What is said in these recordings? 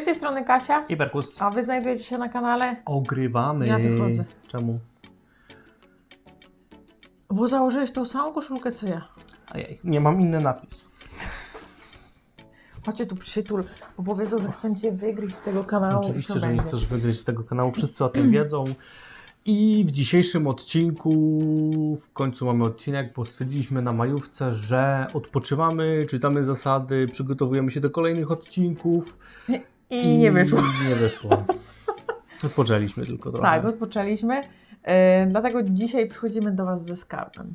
Z tej strony Kasia, I Berkus. a Wy znajdujecie się na kanale, Ogrywamy. Ja wychodzę. Czemu? bo założyłeś tą samą koszulkę co ja. Ojej, nie mam inny napis. Chodźcie tu przytul, bo powiedzą, że chcę Cię wygryźć z tego kanału i Oczywiście, co że nie będzie. chcesz wygryźć z tego kanału. Wszyscy o tym wiedzą. I w dzisiejszym odcinku, w końcu mamy odcinek, bo stwierdziliśmy na majówce, że odpoczywamy, czytamy zasady, przygotowujemy się do kolejnych odcinków. I nie wyszło. Nie wyszło. Odpoczęliśmy tylko trochę. Tak, odpoczęliśmy, yy, dlatego dzisiaj przychodzimy do Was ze skarbem.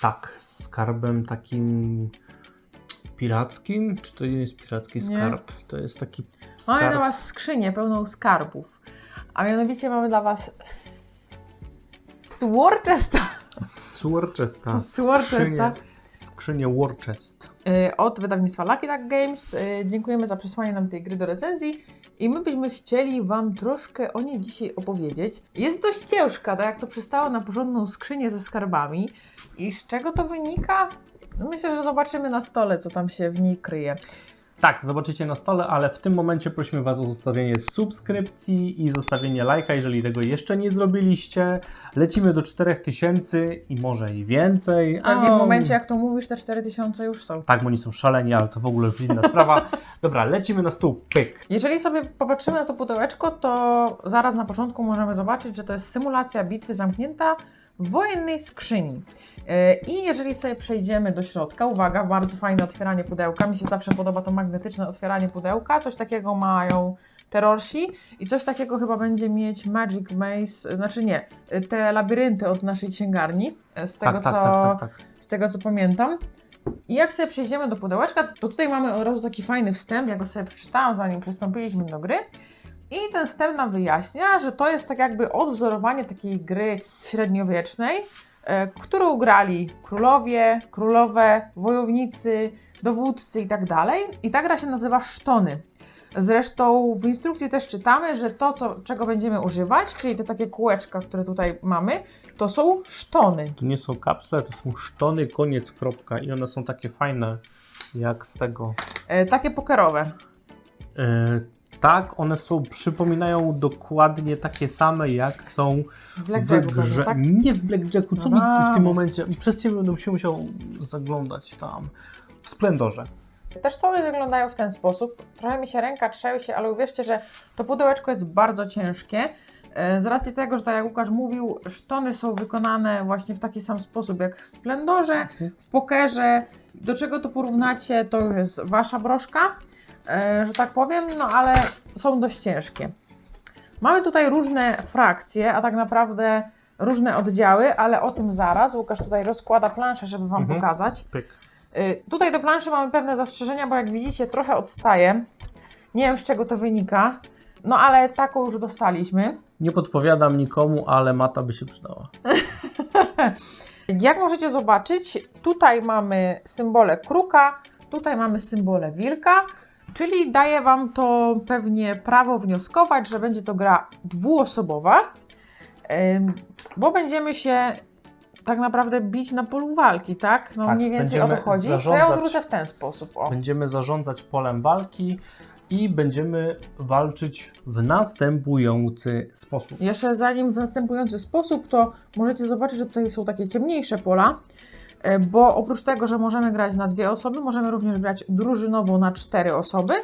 Tak, skarbem takim pirackim? Czy to nie jest piracki Nie. skarb? To jest taki Mamy skarb. dla Was skrzynię pełną skarbów, a mianowicie mamy dla Was s- Worcester Sworchesta. Sworchesta. Skrzynię, skrzynię Worchest. yy, od wydawnictwa Lucky Duck Games. Yy, Dziękujemy za przesłanie nam tej gry do recenzji i my byśmy chcieli Wam troszkę o niej dzisiaj opowiedzieć. Jest dość ciężka, tak jak to przystało na porządną skrzynię ze skarbami. I z czego to wynika? No Myślę, że zobaczymy na stole, co tam się w niej kryje. Tak, zobaczycie na stole, ale w tym momencie prosimy Was o zostawienie subskrypcji i zostawienie lajka, jeżeli tego jeszcze nie zrobiliście. Lecimy do 4000 i może i więcej. Pewnie w momencie, jak to mówisz, te 4000 już są. Tak, bo oni są szaleni, ale to w ogóle już inna sprawa. Dobra, lecimy na stół. Pyk. Jeżeli sobie popatrzymy na to pudełeczko, to zaraz na początku możemy zobaczyć, że to jest symulacja bitwy zamknięta wojennej skrzyni. Yy, I jeżeli sobie przejdziemy do środka, uwaga, bardzo fajne otwieranie pudełka. Mi się zawsze podoba to magnetyczne otwieranie pudełka. Coś takiego mają terrorsi i coś takiego chyba będzie mieć Magic Maze, znaczy nie, te labirynty od naszej księgarni, yy, z tego Tak, tak, co tak, tak, tak. z tego co pamiętam. I jak sobie przejdziemy do pudełeczka, to tutaj mamy od razu taki fajny wstęp, ja go sobie przeczytałam zanim przystąpiliśmy do gry. I ten wstęp nam wyjaśnia, że to jest tak jakby odwzorowanie takiej gry średniowiecznej, e, którą grali królowie, królowe, wojownicy, dowódcy i tak dalej. I ta gra się nazywa Sztony. Zresztą w instrukcji też czytamy, że to, co, czego będziemy używać, czyli te takie kółeczka, które tutaj mamy, to są sztony. To nie są kapsle, to są sztony, koniec, kropka. I one są takie fajne, jak z tego. E, takie pokerowe. E, tak, one są, przypominają dokładnie takie same, jak są W grze. pewnie, tak? Nie w Blackjacku, co No mi w tym momencie. Przez ciebie będę się musiał zaglądać tam. W splendorze. Te sztony wyglądają w ten sposób. Trochę mi się ręka trzęsie, ale uwierzcie, że to pudełeczko jest bardzo ciężkie. E, Z racji tego, że tak jak Łukasz mówił, sztony są wykonane właśnie w taki sam sposób jak w Splendorze, w pokerze. Do czego to porównacie, to już jest wasza broszka, że tak powiem, no ale są dość ciężkie. Mamy tutaj różne frakcje, a tak naprawdę różne oddziały, ale o tym zaraz. Łukasz tutaj rozkłada planszę, żeby Wam Mhm. pokazać. Pyk. Y, Tutaj do planszy mamy pewne zastrzeżenia, bo jak widzicie trochę odstaje. Nie wiem z czego to wynika, no ale taką już dostaliśmy. Nie podpowiadam nikomu, ale mata by się przydała. Jak możecie zobaczyć, tutaj mamy symbole kruka, tutaj mamy symbole wilka, czyli daje Wam to pewnie prawo wnioskować, że będzie to gra dwuosobowa, bo będziemy się tak naprawdę bić na polu walki, tak? No Tak, mniej więcej o to chodzi. To ja zarządzać- odwrócę w ten sposób. O. Będziemy zarządzać polem walki i będziemy walczyć w następujący sposób. Jeszcze zanim w następujący sposób, to możecie zobaczyć, że tutaj są takie ciemniejsze pola, bo oprócz tego, że możemy grać na dwie osoby, możemy również grać drużynowo na cztery osoby.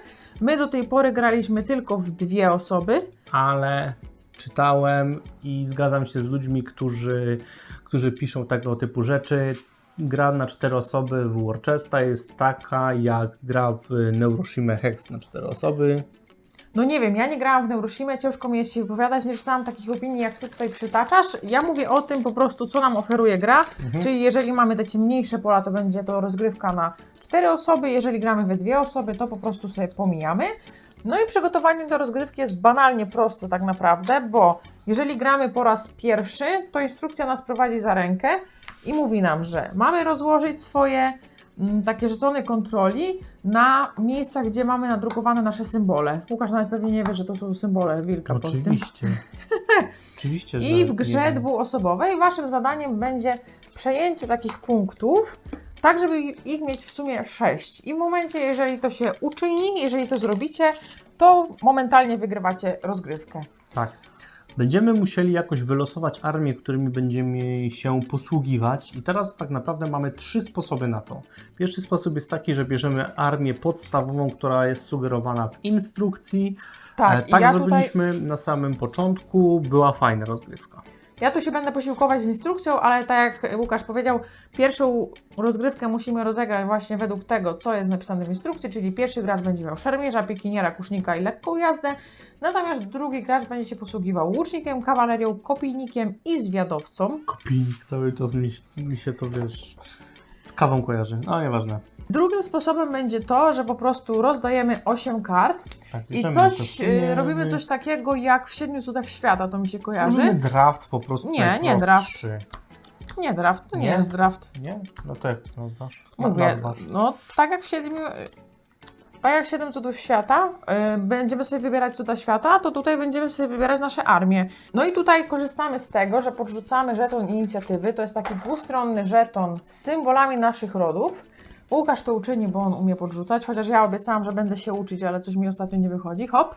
My do tej pory graliśmy tylko w dwie osoby. ale czytałem i zgadzam się z ludźmi, którzy, którzy piszą tego typu rzeczy. Gra na cztery osoby w Worcesta jest taka, jak gra w Neuroshima Hex na cztery osoby. No nie wiem, ja nie grałam w Neuroshima, ciężko mi jest się wypowiadać, nie czytałam takich opinii, jak ty tutaj przytaczasz. Ja mówię o tym po prostu, co nam oferuje gra, czyli jeżeli mamy te ciemniejsze pola, to będzie to rozgrywka na cztery osoby, jeżeli gramy we dwie osoby, to po prostu sobie pomijamy. No i przygotowanie do rozgrywki jest banalnie proste tak naprawdę, bo jeżeli gramy po raz pierwszy, to instrukcja nas prowadzi za rękę i mówi nam, że mamy rozłożyć swoje takie żetony kontroli na miejscach, gdzie mamy nadrukowane nasze symbole. Łukasz nawet pewnie nie wie, że to są symbole wilka. Oczywiście. Oczywiście, I w grze dwuosobowej waszym zadaniem będzie przejęcie takich punktów, tak żeby ich mieć w sumie 6. I w momencie, jeżeli to się uczyni, jeżeli to zrobicie, to momentalnie wygrywacie rozgrywkę. Tak. Będziemy musieli jakoś wylosować armię, którymi będziemy się posługiwać. I teraz tak naprawdę mamy trzy sposoby na to. Pierwszy sposób jest taki, że bierzemy armię podstawową, która jest sugerowana w instrukcji. Tak, E, tak ja tutaj, zrobiliśmy na samym początku. Była fajna rozgrywka. Ja tu się będę posiłkować instrukcją, ale tak jak Łukasz powiedział, pierwszą rozgrywkę musimy rozegrać właśnie według tego, co jest napisane w instrukcji, czyli pierwszy gracz będzie miał szermierza, pikiniera, kusznika i lekką jazdę, natomiast drugi gracz będzie się posługiwał łucznikiem, kawalerią, kopijnikiem i zwiadowcą. Kopijnik cały czas mi, mi się to wiesz z kawą kojarzy. No nieważne. Drugim sposobem będzie to, że po prostu rozdajemy 8 kart Tak, i bierzemy coś, y, sumienie. robimy coś takiego jak w Siedmiu Cudach Świata, to mi się kojarzy. Robimy draft po prostu. Nie, nie najprostszy. Nie draft, to nie, Nie? jest draft. Nie? No to jak to nazwasz? Na- Mówię, Nazwasz. no tak jak w siedmiu... Tak jak Siedem Cudów Świata, y, będziemy sobie wybierać cuda świata, to tutaj będziemy sobie wybierać nasze armie. No i tutaj korzystamy z tego, że podrzucamy żeton inicjatywy. To jest taki dwustronny żeton z symbolami naszych rodów. Łukasz to uczyni, bo on umie podrzucać, chociaż ja obiecałam, że będę się uczyć, ale coś mi ostatnio nie wychodzi. Hop.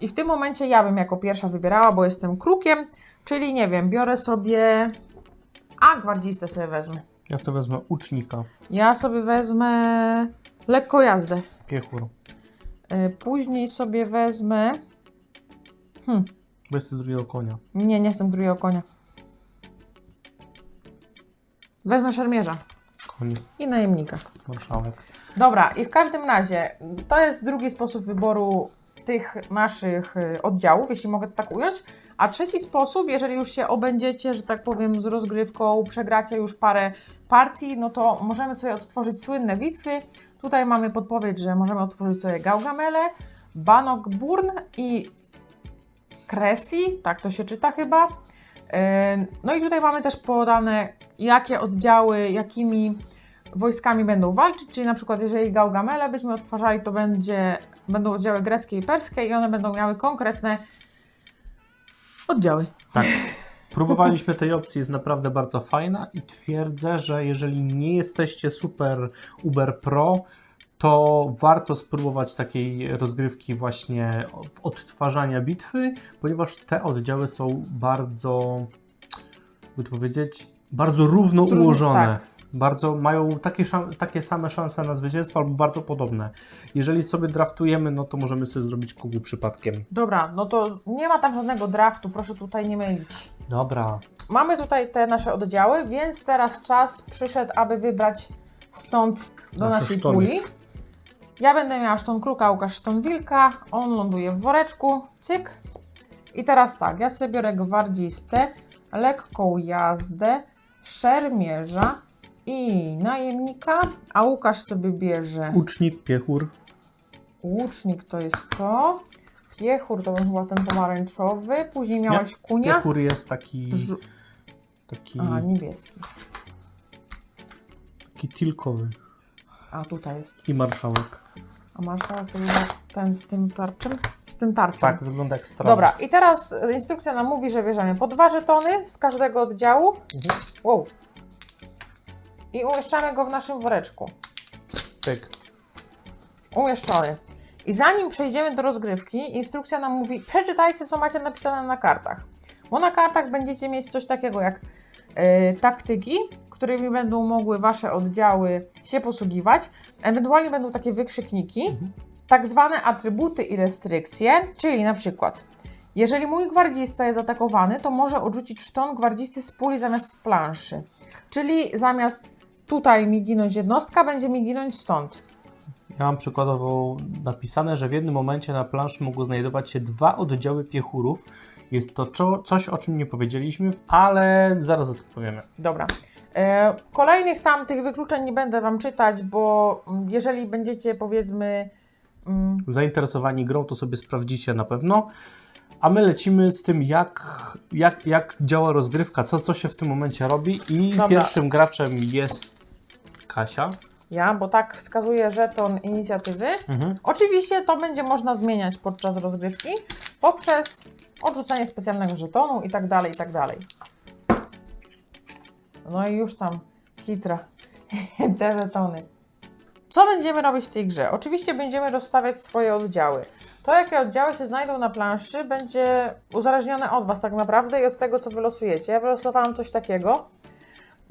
I w tym momencie ja bym jako pierwsza wybierała, bo jestem krukiem, czyli nie wiem, biorę sobie... A, gwardzistę sobie wezmę. Ja sobie wezmę ucznika. Ja sobie wezmę lekko jazdę. Piechur. Y, Później sobie wezmę. Hmm, 22 konia. nie, nie chcę drugiego konia. Wezmę szermierza Koń. i najemnika. Marszałek. Dobra, i w każdym razie to jest drugi sposób wyboru tych naszych y, oddziałów, jeśli mogę to tak ująć. A trzeci sposób, jeżeli już się obędziecie, że tak powiem, z rozgrywką, przegracie już parę partii, no to możemy sobie odtworzyć słynne bitwy. Tutaj mamy podpowiedź, że możemy odtworzyć sobie Gaugamele, Banok Burn i Cressy, tak to się czyta chyba. No i tutaj mamy też podane, jakie oddziały, jakimi wojskami będą walczyć, czyli na przykład jeżeli Gaugamele byśmy odtwarzali, to będzie, będą oddziały greckie i perskie i one będą miały konkretne oddziały. Tak. Próbowaliśmy tej opcji, jest naprawdę bardzo fajna i twierdzę, że jeżeli nie jesteście super Uber Pro, to warto spróbować takiej rozgrywki właśnie odtwarzania bitwy, ponieważ te oddziały są bardzo, by to powiedzieć, bardzo równo ułożone. tak. Bardzo mają takie, takie same szanse na zwycięstwo albo bardzo podobne. Jeżeli sobie draftujemy, no to możemy sobie zrobić kubu przypadkiem. Dobra, no to nie ma tam żadnego draftu, proszę tutaj nie mylić. Dobra, Mamy tutaj te nasze oddziały, więc teraz czas przyszedł, aby wybrać stąd do Nasze naszej sztony. puli. Ja będę miała szton kruka, Łukasz szton wilka, on ląduje w woreczku, cyk. I teraz tak, ja sobie biorę gwardzistę, lekką jazdę, szermierza i najemnika, a Łukasz sobie bierze ucznik, piechur. łucznik, to jest to, piechur to był chyba ten pomarańczowy, później miałeś kunia, Piechur jest taki, Żu- taki, a niebieski, taki tilkowy a tutaj jest. i marszałek. A marszałek to był ten z tym tarczem? Z tym tarczem. Tak, wygląda jak strona. Dobra, i teraz instrukcja nam mówi, że bierzemy po dwa żetony z każdego oddziału. Mhm. Wow. I umieszczamy go w naszym woreczku. Pyk. Umieszczony. I zanim przejdziemy do rozgrywki, instrukcja nam mówi, przeczytajcie, co macie napisane na kartach. Bo na kartach będziecie mieć coś takiego jak e, taktyki, którymi będą mogły wasze oddziały się posługiwać. Ewentualnie będą takie wykrzykniki, tak zwane atrybuty i restrykcje, czyli na przykład jeżeli mój gwardzista jest atakowany, to może odrzucić szton gwardzisty z puli zamiast z planszy. Czyli zamiast tutaj mi ginąć jednostka, będzie mi ginąć stąd. Ja mam przykładowo napisane, że w jednym momencie na planszy mogą znajdować się dwa oddziały piechurów. Jest to czo- coś, o czym nie powiedzieliśmy, ale zaraz o tym powiemy. Dobra. E, kolejnych tam tych wykluczeń nie będę Wam czytać, bo mm, jeżeli będziecie powiedzmy. mm, Zainteresowani grą, to sobie sprawdzicie na pewno. A my lecimy z tym, jak, jak, jak działa rozgrywka, co, co się w tym momencie robi. I Dobra. pierwszym graczem jest Kasia. Ja, bo tak wskazuje żeton inicjatywy. Mhm. Oczywiście to będzie można zmieniać podczas rozgrywki poprzez odrzucenie specjalnego żetonu i tak dalej, i tak dalej. No i już tam hitra. Te żetony. Co będziemy robić w tej grze? Oczywiście będziemy rozstawiać swoje oddziały. To, jakie oddziały się znajdą na planszy, będzie uzależnione od Was tak naprawdę i od tego, co wylosujecie. Ja wylosowałam coś takiego.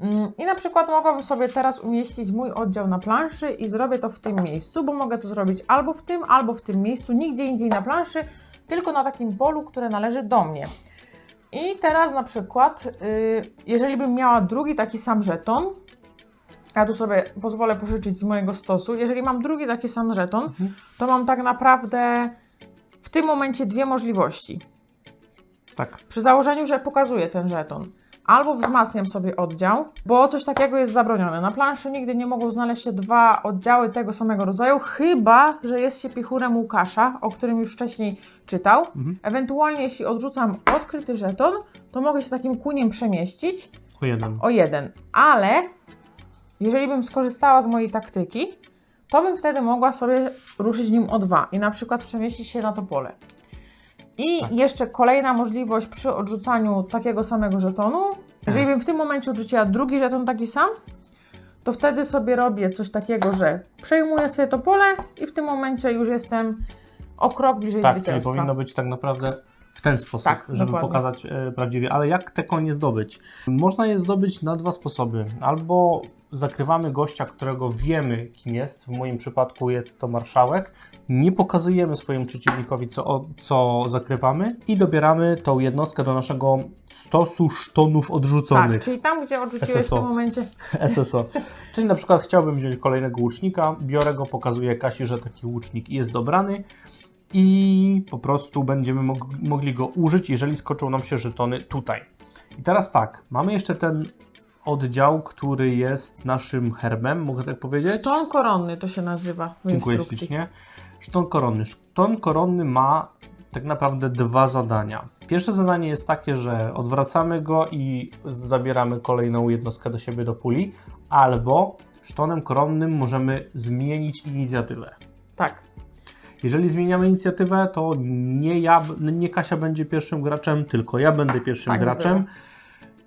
Mm, I na przykład mogłabym sobie teraz umieścić mój oddział na planszy i zrobię to w tym miejscu, bo mogę to zrobić albo w tym, albo w tym miejscu, nigdzie indziej na planszy, tylko na takim polu, które należy do mnie. I teraz na przykład, y, jeżeli bym miała drugi taki sam żeton, ja tu sobie pozwolę pożyczyć z mojego stosu, jeżeli mam drugi taki sam żeton, Mhm. to mam tak naprawdę w tym momencie dwie możliwości. Tak. Przy założeniu, że pokazuję ten żeton. Albo wzmacniam sobie oddział, bo coś takiego jest zabronione. Na planszy nigdy nie mogą znaleźć się dwa oddziały tego samego rodzaju, chyba że jest się pichurem Łukasza, o którym już wcześniej czytał. Mhm. Ewentualnie, jeśli odrzucam odkryty żeton, to mogę się takim kuniem przemieścić O jeden. o jeden. Ale jeżeli bym skorzystała z mojej taktyki, to bym wtedy mogła sobie ruszyć nim o dwa i na przykład przemieścić się na to pole. I Tak. jeszcze kolejna możliwość przy odrzucaniu takiego samego żetonu. Jeżeli bym w tym momencie odrzuciła drugi żeton taki sam, to wtedy sobie robię coś takiego, że przejmuję sobie to pole i w tym momencie już jestem o krok bliżej Tak, czyli zwycięstwa. powinno być tak naprawdę w ten sposób, Tak, żeby dokładnie. pokazać e, prawdziwie. Ale jak te konie zdobyć? Można je zdobyć na dwa sposoby. Albo zakrywamy gościa, którego wiemy kim jest, w moim przypadku jest to marszałek, nie pokazujemy swojemu przeciwnikowi, co, co zakrywamy i dobieramy tą jednostkę do naszego stosu sztonów odrzuconych. Tak, czyli tam, gdzie odrzuciłeś w SSO. tym momencie SSO. Czyli na przykład chciałbym wziąć kolejnego łucznika, biorę go, pokazuję Kasi, że taki łucznik jest dobrany i po prostu będziemy mog- mogli go użyć, jeżeli skoczą nam się żetony tutaj. I teraz tak, mamy jeszcze ten oddział, który jest naszym herbem, mogę tak powiedzieć? Szton koronny to się nazywa Dziękuję instrukcji. ślicznie. Szton koronny. Szton koronny ma tak naprawdę dwa zadania. Pierwsze zadanie jest takie, że odwracamy go i zabieramy kolejną jednostkę do siebie do puli, albo sztonem koronnym możemy zmienić inicjatywę. Tak. Jeżeli zmieniamy inicjatywę, to nie ja, nie Kasia będzie pierwszym graczem, tylko ja będę pierwszym Tak graczem.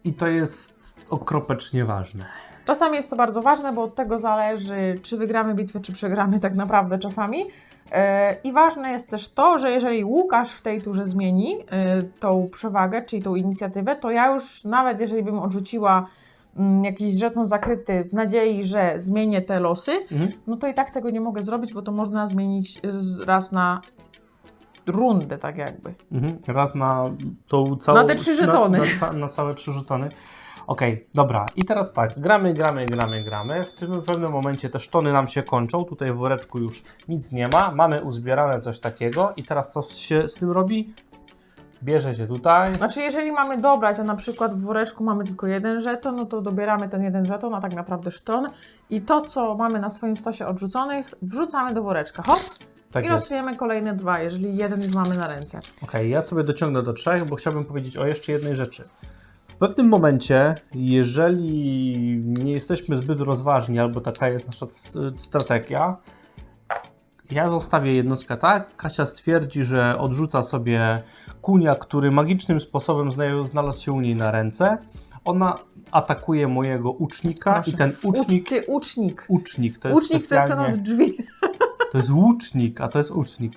I to jest okropecznie ważne. Czasami jest to bardzo ważne, bo od tego zależy, czy wygramy bitwę, czy przegramy tak naprawdę czasami. Yy, I ważne jest też to, że jeżeli Łukasz w tej turze zmieni yy, tą przewagę, czyli tą inicjatywę, to ja już nawet jeżeli bym odrzuciła jakiś żeton zakryty w nadziei, że zmienię te losy, Mhm. no to i tak tego nie mogę zrobić, bo to można zmienić z- raz na rundę, tak jakby. Mhm. Raz na tą całą. Na te trzy żetony. Na, na, ca, na całe trzy żetony. Okej, dobra. I teraz tak, gramy, gramy, gramy, gramy. W tym pewnym momencie te sztony nam się kończą. Tutaj w woreczku już nic nie ma. Mamy uzbierane coś takiego. I teraz co się z tym robi? Bierze się tutaj. Znaczy, jeżeli mamy dobrać, a na przykład w woreczku mamy tylko jeden żeton, no to dobieramy ten jeden żeton, a tak naprawdę szton i to, co mamy na swoim stosie odrzuconych, wrzucamy do woreczka, hop, Tak i jest. losujemy kolejne dwa, jeżeli jeden już mamy na ręce. Okej, ja sobie dociągnę do trzech, bo chciałbym powiedzieć o jeszcze jednej rzeczy. W pewnym momencie, jeżeli nie jesteśmy zbyt rozważni, albo taka jest nasza s- strategia, ja zostawię jednostkę tak, Kasia stwierdzi, że odrzuca sobie kunia, który magicznym sposobem zna- znalazł się u niej na ręce. Ona atakuje mojego ucznika Proszę. i ten ucznik... Ucz, ucznik. Ucznik to jest Ucznik to jest specjalnie... od drzwi. To jest łucznik, a to jest ucznik.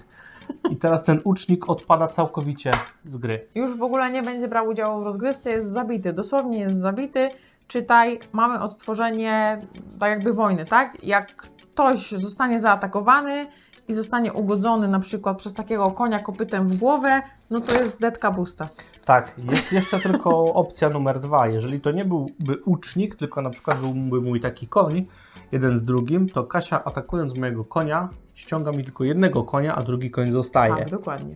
I teraz ten ucznik odpada całkowicie z gry. Już w ogóle nie będzie brał udziału w rozgrywce, jest zabity, dosłownie jest zabity. Czytaj, mamy odtworzenie tak jakby wojny, tak? Jak ktoś zostanie zaatakowany i zostanie ugodzony na przykład przez takiego konia kopytem w głowę, no to jest detka busta. Tak, jest jeszcze tylko opcja numer dwa. Jeżeli to nie byłby ucznik, tylko na przykład byłby mój taki koń, jeden z drugim, to Kasia atakując mojego konia, ściąga mi tylko jednego konia, a drugi koń zostaje. Tak, dokładnie.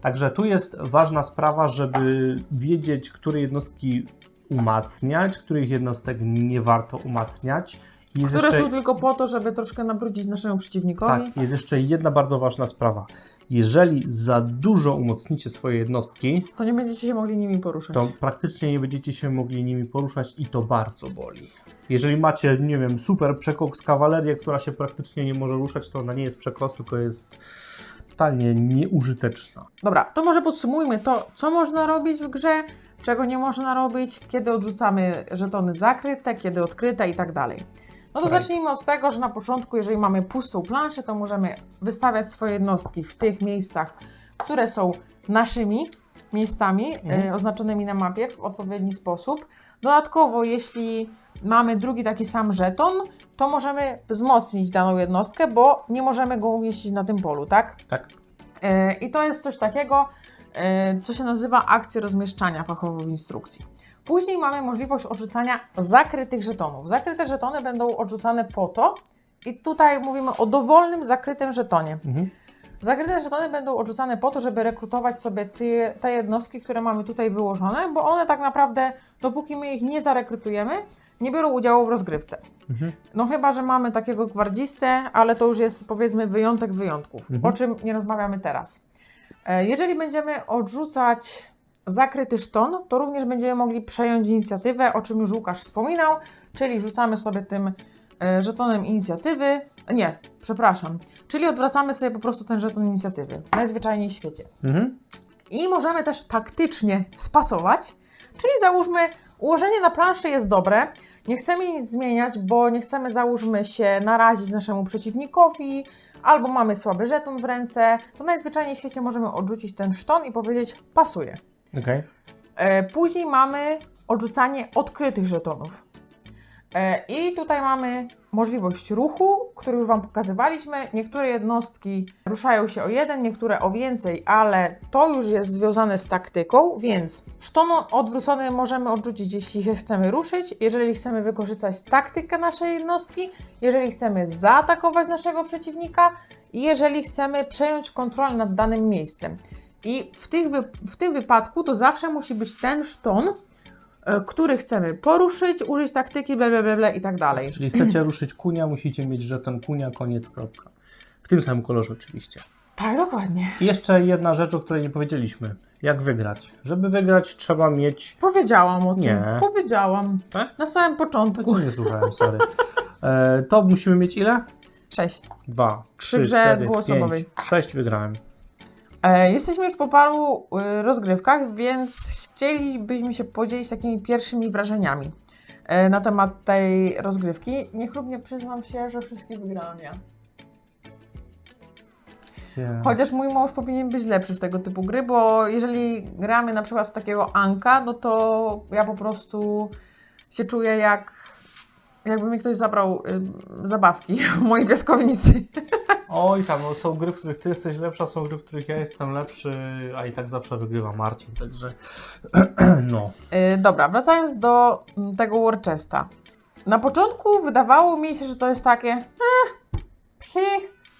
Także tu jest ważna sprawa, żeby wiedzieć, które jednostki umacniać, których jednostek nie warto umacniać. Jest Które jeszcze- są tylko po to, żeby troszkę nabrudzić naszemu przeciwnikowi. Tak, jest jeszcze jedna bardzo ważna sprawa. Jeżeli za dużo umocnicie swoje jednostki, To nie będziecie się mogli nimi poruszać. to praktycznie nie będziecie się mogli nimi poruszać i to bardzo boli. Jeżeli macie, nie wiem, super przekoks kawalerię, która się praktycznie nie może ruszać, to ona nie jest przekos, tylko jest totalnie nieużyteczna. Dobra, to może podsumujmy to, co można robić w grze, czego nie można robić, kiedy odrzucamy żetony zakryte, kiedy odkryte i tak dalej. No to Right. zacznijmy od tego, że na początku, jeżeli mamy pustą planszę, to możemy wystawiać swoje jednostki w tych miejscach, które są naszymi miejscami Mhm. e, oznaczonymi na mapie w odpowiedni sposób. Dodatkowo, jeśli mamy drugi taki sam żeton, to możemy wzmocnić daną jednostkę, bo nie możemy go umieścić na tym polu, tak? Tak. E, I to jest coś takiego, e, co się nazywa akcja rozmieszczania fachowo w instrukcji. Później mamy możliwość odrzucania zakrytych żetonów. Zakryte żetony będą odrzucane po to, i tutaj mówimy o dowolnym zakrytym żetonie. Mhm. Zakryte żetony będą odrzucane po to, żeby rekrutować sobie te, te jednostki, które mamy tutaj wyłożone, bo one tak naprawdę, dopóki my ich nie zarekrutujemy, nie biorą udziału w rozgrywce. Mhm. No chyba, że mamy takiego gwardzistę, ale to już jest powiedzmy wyjątek wyjątków, Mhm. o czym nie rozmawiamy teraz. E, Jeżeli będziemy odrzucać zakryty szton, to również będziemy mogli przejąć inicjatywę, o czym już Łukasz wspominał, czyli wrzucamy sobie tym e, żetonem inicjatywy, nie, przepraszam, czyli odwracamy sobie po prostu ten żeton inicjatywy, najzwyczajniej w świecie. Mhm. I możemy też taktycznie spasować, czyli załóżmy, ułożenie na planszy jest dobre, nie chcemy nic zmieniać, bo nie chcemy, załóżmy się, narazić naszemu przeciwnikowi, albo mamy słaby żeton w ręce, to najzwyczajniej w świecie możemy odrzucić ten szton i powiedzieć pasuje. Okej. E, Później mamy odrzucanie odkrytych żetonów. E, I tutaj mamy możliwość ruchu, który już Wam pokazywaliśmy. Niektóre jednostki ruszają się o jeden, niektóre o więcej, ale to już jest związane z taktyką, więc szton odwrócony możemy odrzucić, jeśli chcemy ruszyć, jeżeli chcemy wykorzystać taktykę naszej jednostki, jeżeli chcemy zaatakować naszego przeciwnika i jeżeli chcemy przejąć kontrolę nad danym miejscem. I w, tych w tym wypadku to zawsze musi być ten szton, e, który chcemy poruszyć, użyć taktyki, bla, bla, bla, i tak dalej. Czyli chcecie ruszyć kunia, musicie mieć żeton kunia, koniec, kropka. W tym samym kolorze oczywiście. Tak, dokładnie. I jeszcze jedna rzecz, o której nie powiedzieliśmy. Jak wygrać? Żeby wygrać trzeba mieć... Powiedziałam o tym. Nie. Powiedziałam. Tak? Na samym To początku. cię nie słuchałem, sorry. E, to musimy mieć ile? Cześć. Dwa, Przy trzy, grze cztery, pięć, sześć wygrałem. E, jesteśmy już po paru y, rozgrywkach, więc chcielibyśmy się podzielić takimi pierwszymi wrażeniami e, na temat tej rozgrywki. Niechlubnie przyznam się, że wszystkie wygrałam ja. Chociaż mój mąż powinien być lepszy w tego typu gry, bo jeżeli gramy na przykład w takiego Anka, no to ja po prostu się czuję jak jakby mi ktoś zabrał y, zabawki w mojej piaskownicy. Oj tam, no, są gry, w których ty jesteś lepsza, są gry, w których ja jestem lepszy, a i tak zawsze wygrywa Marcin, także no. Y, dobra, wracając do mm, tego Worcesta. Na początku wydawało mi się, że to jest takie eh, psi,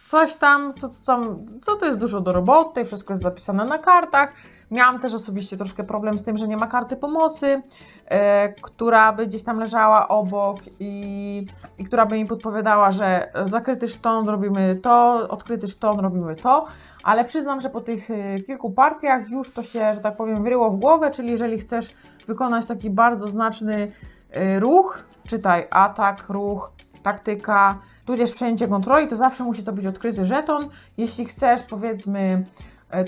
coś tam, co, to tam, co to jest dużo do roboty, wszystko jest zapisane na kartach. Miałam też osobiście troszkę problem z tym, że nie ma karty pomocy, e, która by gdzieś tam leżała obok i, i która by mi podpowiadała, że zakryty szton robimy to, odkryty szton robimy to, ale przyznam, że po tych e, kilku partiach już to się, że tak powiem, wyryło w głowę, czyli jeżeli chcesz wykonać taki bardzo znaczny e, ruch, czytaj atak, ruch, taktyka, tudzież przejęcie kontroli, to zawsze musi to być odkryty żeton. Jeśli chcesz, powiedzmy,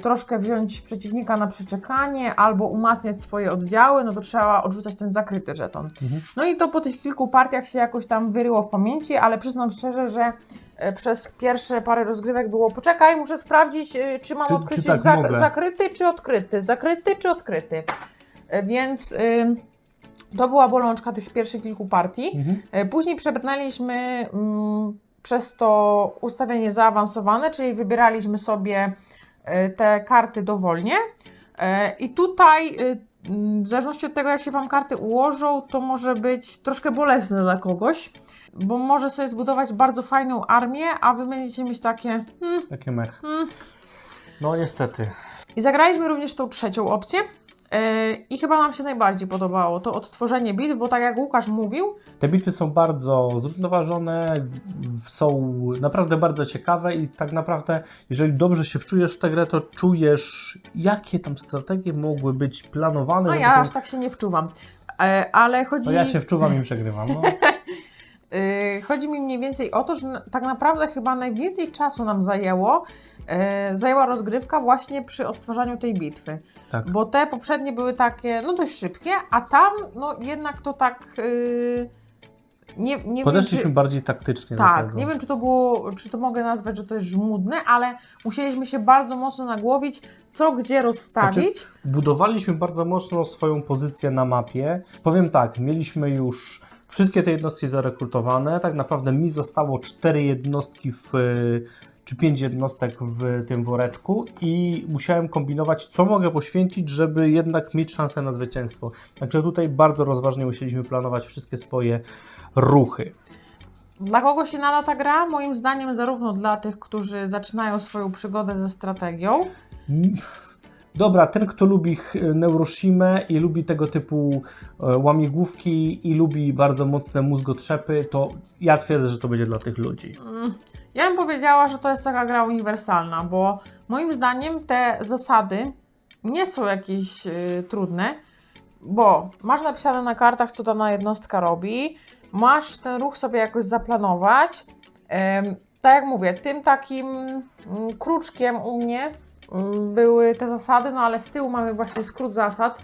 troszkę wziąć przeciwnika na przeczekanie albo umacniać swoje oddziały, no to trzeba odrzucać ten zakryty żeton. Mhm. No i to po tych kilku partiach się jakoś tam wyryło w pamięci, ale przyznam szczerze, że e, przez pierwsze parę rozgrywek było poczekaj, muszę sprawdzić, e, czy mam Czy- odkryć czy tak zak- zakryty czy odkryty, zakryty czy odkryty. E, Więc ym, to była bolączka tych pierwszych kilku partii. Mhm. E, Później przebrnęliśmy mm, przez to ustawienie zaawansowane, czyli wybieraliśmy sobie e, te karty dowolnie. E, I tutaj, e, w zależności od tego, jak się Wam karty ułożą, to może być troszkę bolesne dla kogoś, bo może sobie zbudować bardzo fajną armię, a Wy będziecie mieć takie. Hmm, Takie mech. hmm. No niestety. I zagraliśmy również tą trzecią opcję. E, I chyba nam się najbardziej podobało to odtworzenie bitw, bo tak jak Łukasz mówił, Te bitwy są bardzo zrównoważone, są naprawdę bardzo ciekawe i tak naprawdę, jeżeli dobrze się wczujesz w tę grę, to czujesz, jakie tam strategie mogły być planowane. no ja aż tak się nie wczuwam. E, Ale chodzi. No ja się wczuwam i przegrywam. No. Yy, Chodzi mi mniej więcej o to, że tak naprawdę chyba najwięcej czasu nam zajęło, yy, zajęła rozgrywka właśnie przy odtwarzaniu tej bitwy. Tak. Bo te poprzednie były takie, no dość szybkie, a tam, no jednak to tak yy, nie, nie wiem, Podeszliśmy czy, bardziej taktycznie tak, nie wiem, czy to było, czy to mogę nazwać, że to jest żmudne, ale musieliśmy się bardzo mocno nagłowić, co gdzie rozstawić. Budowaliśmy bardzo mocno swoją pozycję na mapie. Powiem tak, mieliśmy już wszystkie te jednostki zarekrutowane. Tak naprawdę mi zostało cztery jednostki w, czy pięć jednostek w tym woreczku i musiałem kombinować, co mogę poświęcić, żeby jednak mieć szansę na zwycięstwo. Także tutaj bardzo rozważnie musieliśmy planować wszystkie swoje ruchy. Dla kogo się nada ta gra? Moim zdaniem zarówno dla tych, którzy zaczynają swoją przygodę ze strategią, Dobra, ten kto lubi Neuroshimę i lubi tego typu e, łamigłówki i lubi bardzo mocne mózgotrzepy, to ja twierdzę, że to będzie dla tych ludzi. Mm, Ja bym powiedziała, że to jest taka gra uniwersalna, bo moim zdaniem te zasady nie są jakieś y, trudne, bo masz napisane na kartach, co dana jednostka robi, masz ten ruch sobie jakoś zaplanować. Tak jak mówię, tym takim mm, kruczkiem u mnie były te zasady, no ale z tyłu mamy właśnie skrót zasad,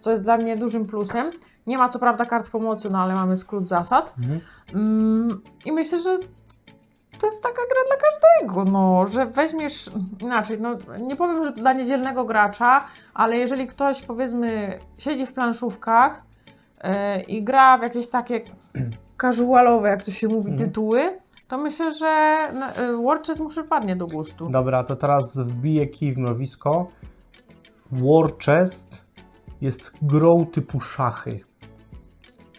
co jest dla mnie dużym plusem. Nie ma co prawda kart pomocy, no ale mamy skrót zasad. Mhm. Mm, I myślę, że to jest taka gra dla każdego, no, że weźmiesz inaczej, no nie powiem, że dla niedzielnego gracza, ale jeżeli ktoś powiedzmy siedzi w planszówkach yy, i gra w jakieś takie casualowe, jak to się mówi, Mhm. tytuły, to myślę, że no, yy, War Chess mu przypadnie do gustu. Dobra, to teraz wbiję kij w mrowisko. War Chest jest grą typu szachy.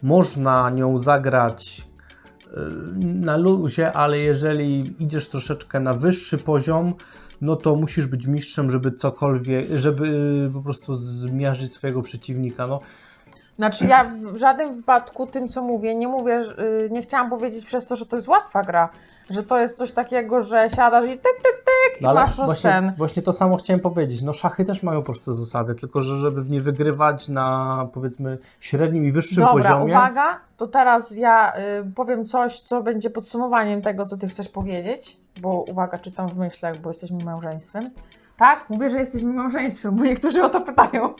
Można nią zagrać e, na luzie, ale jeżeli idziesz troszeczkę na wyższy poziom, no to musisz być mistrzem, żeby cokolwiek, żeby e, po prostu zmiażdżyć swojego przeciwnika. No, Znaczy ja w żadnym wypadku tym, co mówię, nie mówię, yy, nie chciałam powiedzieć przez to, że to jest łatwa gra, że to jest coś takiego, że siadasz i tyk, tyk, tyk i no masz właśnie, ten. właśnie to samo chciałem powiedzieć. No szachy też mają proste zasady, tylko że żeby w nie wygrywać na powiedzmy średnim i wyższym Dobra, poziomie. uwaga, to teraz ja y, powiem coś, co będzie podsumowaniem tego, co ty chcesz powiedzieć, bo uwaga, czytam w myślach, bo jesteśmy małżeństwem. Tak? Mówię, że jesteśmy małżeństwem, bo niektórzy o to pytają.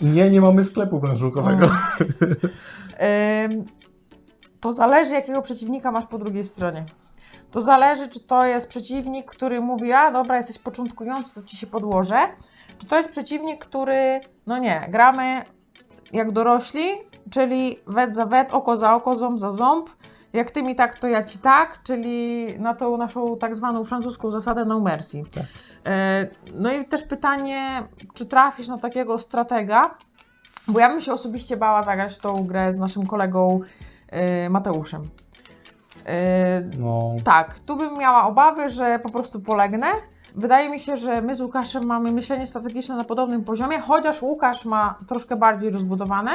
Nie, nie mamy sklepu planszówkowego. Ym, to zależy, jakiego przeciwnika masz po drugiej stronie. To zależy, czy to jest przeciwnik, który mówi, a dobra, jesteś początkujący, to ci się podłożę. Czy to jest przeciwnik, który, no nie, gramy jak dorośli, czyli wet za wet, oko za oko, ząb za ząb. Jak ty mi tak, to ja ci tak, czyli na tą naszą tak zwaną francuską zasadę no mercy. Tak. E, No i też pytanie, czy trafisz na takiego stratega, bo ja bym się osobiście bała zagrać tą grę z naszym kolegą y, Mateuszem. Y, No, tak, tu bym miała obawy, że po prostu polegnę. Wydaje mi się, że my z Łukaszem mamy myślenie strategiczne na podobnym poziomie, chociaż Łukasz ma troszkę bardziej rozbudowane.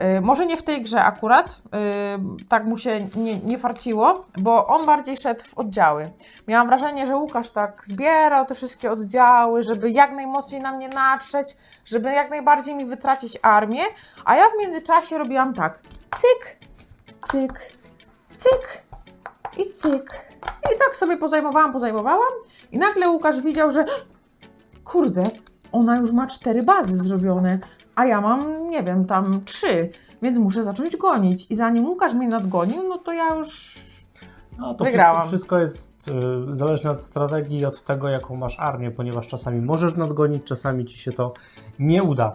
Y, może nie w tej grze akurat, y, tak mu się nie, nie farciło, bo on bardziej szedł w oddziały. Miałam wrażenie, że Łukasz tak zbierał te wszystkie oddziały, żeby jak najmocniej na mnie natrzeć, żeby jak najbardziej mi wytracić armię, a ja w międzyczasie robiłam tak, cyk, cyk, cyk i cyk. I tak sobie pozajmowałam, pozajmowałam i nagle Łukasz widział, że kurde, ona już ma cztery bazy zrobione, a ja mam, nie wiem, tam trzy, więc muszę zacząć gonić. I zanim Łukasz mnie nadgonił, no to ja już no to Wygrałam. wszystko, wszystko jest y, zależne od strategii i od tego, jaką masz armię, ponieważ czasami możesz nadgonić, czasami ci się to nie uda.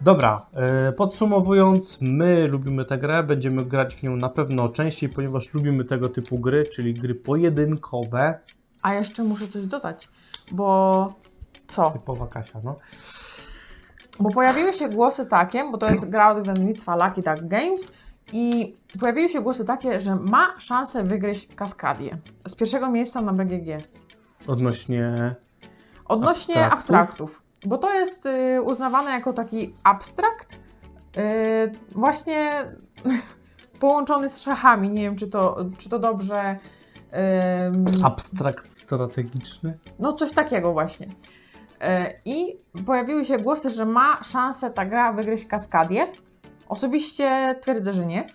Dobra, y, podsumowując, my lubimy tę grę, będziemy grać w nią na pewno częściej, ponieważ lubimy tego typu gry, czyli gry pojedynkowe. A jeszcze muszę coś dodać, bo co? Typowa Kasia, no. Bo pojawiły się głosy takie, bo to jest gra od wydawnictwa Lucky Duck Games i pojawiły się głosy takie, że ma szansę wygryźć Kaskadię z pierwszego miejsca na BGG. Odnośnie... Odnośnie Abstraktów? abstraktów, bo to jest y, uznawane jako taki abstrakt, y, właśnie połączony z szachami. Nie wiem, czy to, czy to dobrze. ym, Abstrakt strategiczny. no, coś takiego właśnie. Y, I pojawiły się głosy, że ma szansę ta gra wygryźć kaskadię. Osobiście twierdzę, że nie.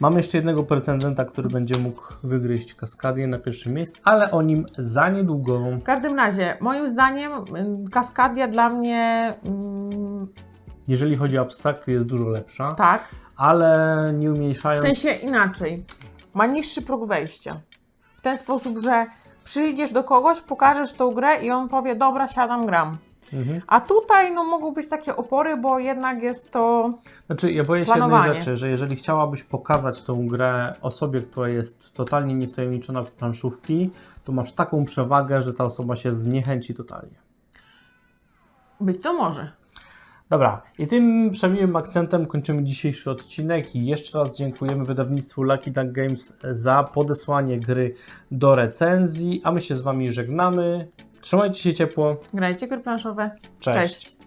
Mamy jeszcze jednego pretendenta, który będzie mógł wygryźć Kaskadię na pierwszym miejscu, ale o nim za niedługo. W każdym razie, moim zdaniem, ym, kaskadia dla mnie ym, Jeżeli chodzi o abstrakty, jest dużo lepsza. tak. ale nie W umniejszając. sensie inaczej. Ma niższy próg wejścia. W ten sposób, że przyjdziesz do kogoś, pokażesz tą grę i on powie, dobra, siadam, gram. Mhm. A tutaj no, mogą być takie opory, bo jednak jest to. Znaczy, ja boję się jednej Planowanie. rzeczy, że jeżeli chciałabyś pokazać tą grę osobie, która jest totalnie niewtajemniczona w planszówki, to masz taką przewagę, że ta osoba się zniechęci totalnie. Być to może. Dobra, i tym przemiłym akcentem kończymy dzisiejszy odcinek i jeszcze raz dziękujemy wydawnictwu Lucky Duck Games za podesłanie gry do recenzji, a my się z Wami żegnamy. Trzymajcie się ciepło. Grajcie gry planszowe. Cześć. Cześć.